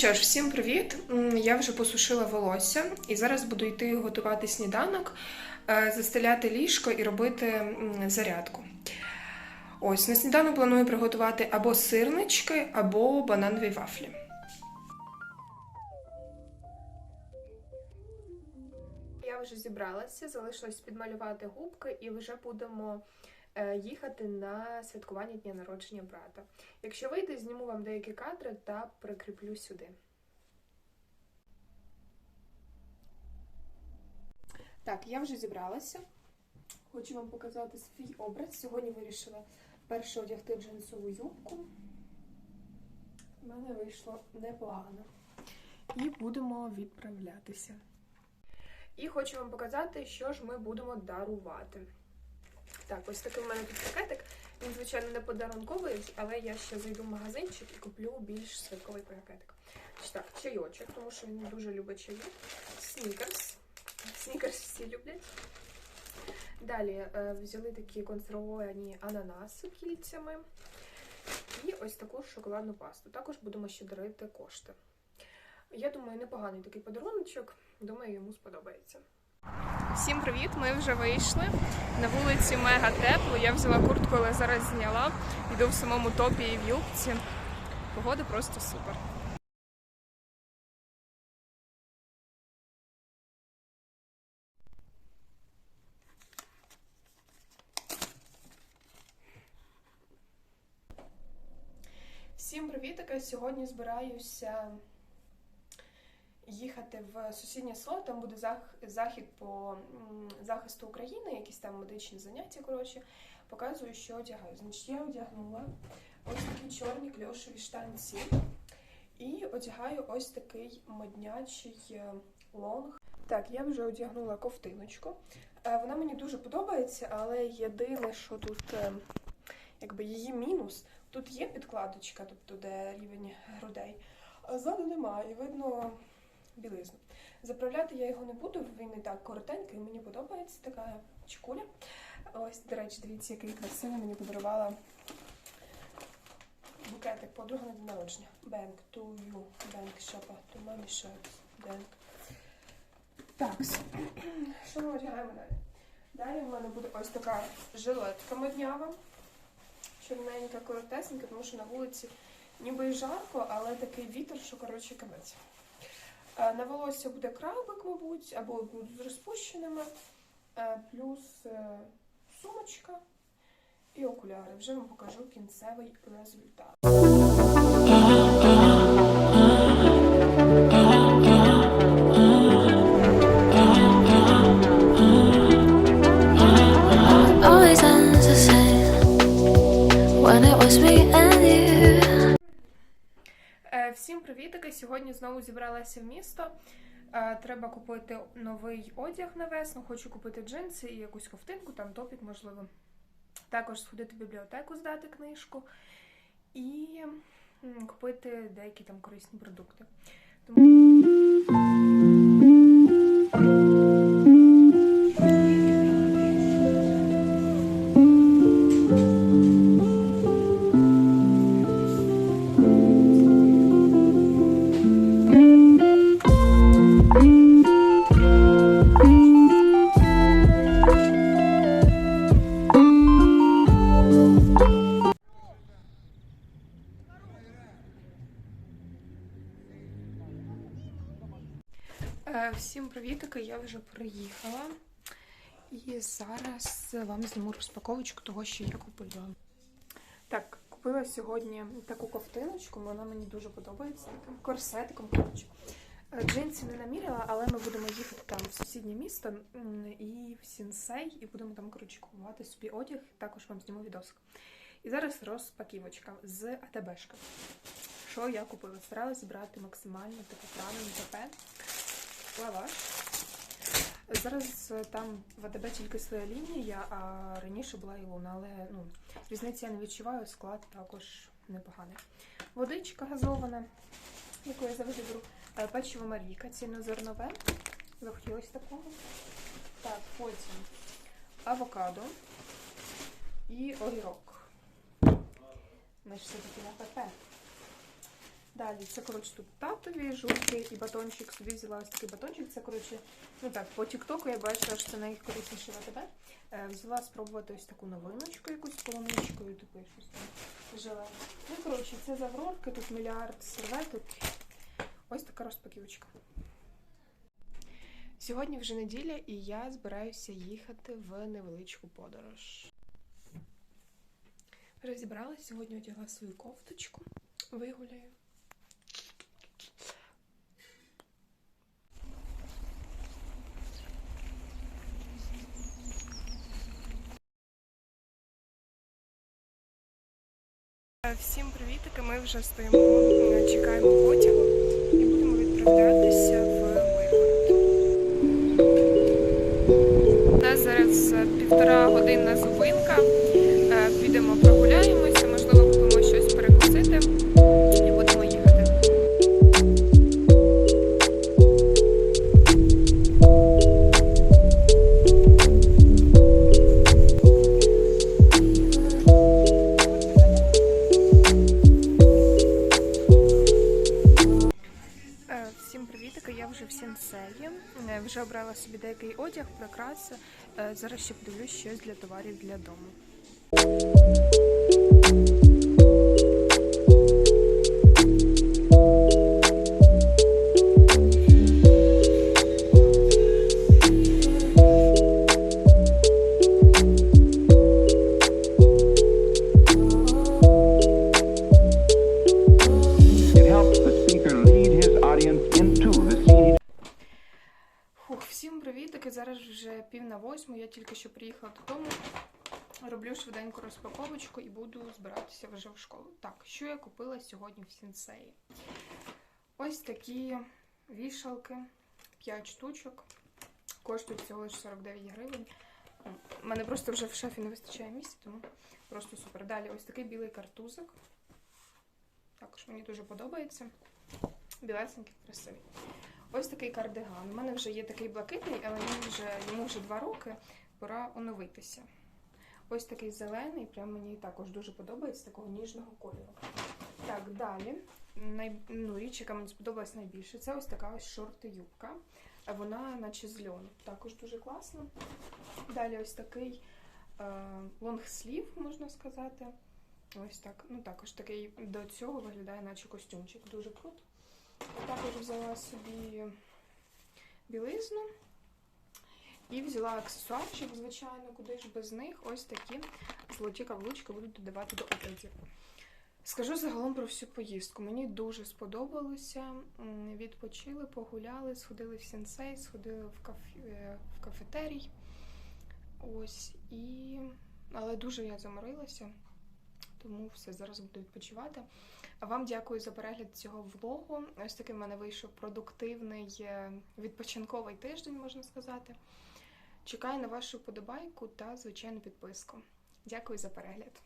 що ж, всім привіт! Я вже посушила волосся і зараз буду йти готувати сніданок, е, застеляти ліжко і робити зарядку. Ось на сніданок планую приготувати або сирнички, або бананові вафлі. Я вже зібралася, залишилось підмалювати губки і вже будемо їхати на святкування дня народження брата. Якщо вийде, зніму вам деякі кадри та прикріплю сюди. Так, я вже зібралася. Хочу вам показати свій образ. Сьогодні вирішила перше одягти джинсову юбку. У мене вийшло непогано. І будемо відправлятися. І хочу вам показати, що ж ми будемо дарувати. Так, ось такий в мене тут пакетик. Він, звичайно, не подарунковий, але я ще зайду в магазинчик і куплю більш святковий пакетик. Так, чайочок, тому що він дуже любить чайок. Снікерс. Снікерс всі люблять. Далі е, взяли такі консервовані ананаси кільцями. І ось таку шоколадну пасту. Також будемо ще дарити кошти. Я думаю, непоганий такий подаруночок. Думаю, йому сподобається. Всім привіт! Ми вже вийшли. На вулиці мега тепло. Я взяла куртку, але зараз зняла. Йду в самому топі і в юбці. Погода просто супер. Всім привітики! Сьогодні збираюся їхати в сусіднє село, там буде захід по захисту України, якісь там медичні заняття. Коротше, показую, що одягаю. Значить, я одягнула ось такі чорні кльошові штанці і одягаю ось такий моднячий е, лонг. Так, я вже одягнула ковтиночку. Е, Вона мені дуже подобається, але єдине, що тут е, якби її мінус. Тут є підкладочка, тобто де рівень грудей, а ззаду немає, видно білизну. Заправляти я його не буду, він і так коротенький, мені подобається така чекуля. Ось, до речі, дивіться, який красивий мені подарувала букетик подруга на день народження. Bank to you, bank шопа, to mommy shirts, bank. Так, що ми одягаємо далі? Далі в мене буде ось така жилетка моднява чорненька, коротесенька, тому що на вулиці ніби і жарко, але такий вітер, що коротше капець. На волосся буде крабик, мабуть, або з розпущеними, е, плюс е, сумочка і окуляри. Вже вам покажу кінцевий результат. Сьогодні знову зібралася в місто. Е, Треба купити новий одяг на весну. Хочу купити джинси і якусь ковтинку, там топік, можливо. Також сходити в бібліотеку, здати книжку і купити деякі там корисні продукти. Тому Всім привітики, я вже приїхала. І зараз вам зніму розпаковочку того, що я купила. Так, купила сьогодні таку ковтиночку, вона мені дуже подобається. Таким корсетиком, коротше. Е, Джинсів не наміряла, але ми будемо їхати там в сусіднє місто і в Сінсей, і будемо там, коротше, купувати собі одяг. Також вам зніму відосик. І зараз розпаківочка з АТБшка. Що я купила? Старалась зібрати максимально таку правильну ТП лаваш. Зараз е, там в АТБ тільки своя лінія, а раніше була і луна, але ну, різниці я не відчуваю, склад також непоганий. Водичка газована, яку я завжди беру. Е, Печиво Марійка, цільнозернове. Захотілося такого. Так, потім авокадо і огірок. Ми ж все-таки на ПП. Далі, це, коротше, тут татові жуйки і батончик. Собі взяла ось такий батончик. Це, коротше, ну так, по тіктоку я бачила, що це найкорисніше ВТБ. Е, взяла спробувати ось таку новиночку, якусь полуничкою, типу, щось там желе. Ну, коротше, це з Аврорки, тут мільярд серветок. Ось така розпаківочка. Сьогодні вже неділя, і я збираюся їхати в невеличку подорож. Розібралась, сьогодні одягла свою кофточку. Вигуляю. Всім привітики! Ми вже стоїмо, е, чекаємо потягу і будемо відправлятися в Миргород. Зараз е, півтора годинна зупинка. Сенсеї. Е, Вже обрала собі деякий одяг, прикраси. Е, Зараз ще подивлюсь щось для товарів для дому. Зараз вже пів на восьму. Я тільки що приїхала додому. Роблю швиденьку розпаковочку і буду збиратися вже в школу. Так, що я купила сьогодні в сінсеї? Ось такі вішалки, 5 штучок. Коштують всього лише 49 гривень. У мене просто вже в шафі не вистачає місця, тому просто супер. Далі ось такий білий картузик. Також мені дуже подобається. Білесенький, красивий. Ось такий кардиган. У мене вже є такий блакитний, але він вже, йому вже два роки. Пора оновитися. Ось такий зелений, прям мені також дуже подобається, такого ніжного кольору. Так, далі. Най... Ну, річ, яка мені сподобалась найбільше, це ось така ось шорти-юбка. Вона наче з льону. Також дуже класно. Далі ось такий е, лонгслів, можна сказати. Ось так. Ну, також такий до цього виглядає, наче костюмчик. Дуже круто. Також взяла собі білизну і взяла аксесуарчик, звичайно, куди ж без них. Ось такі золоті каблучки будуть додавати до образів. Скажу загалом про всю поїздку. Мені дуже сподобалося. Відпочили, погуляли, сходили в сенсей, сходили в, кафе, е, в кафетерій. Ось і. Але дуже я заморилася, тому все зараз буду відпочивати. А вам дякую за перегляд цього влогу. Ось такий в мене вийшов продуктивний е, відпочинковий тиждень, можна сказати. Чекаю на вашу подобайку та звичайну підписку. Дякую за перегляд.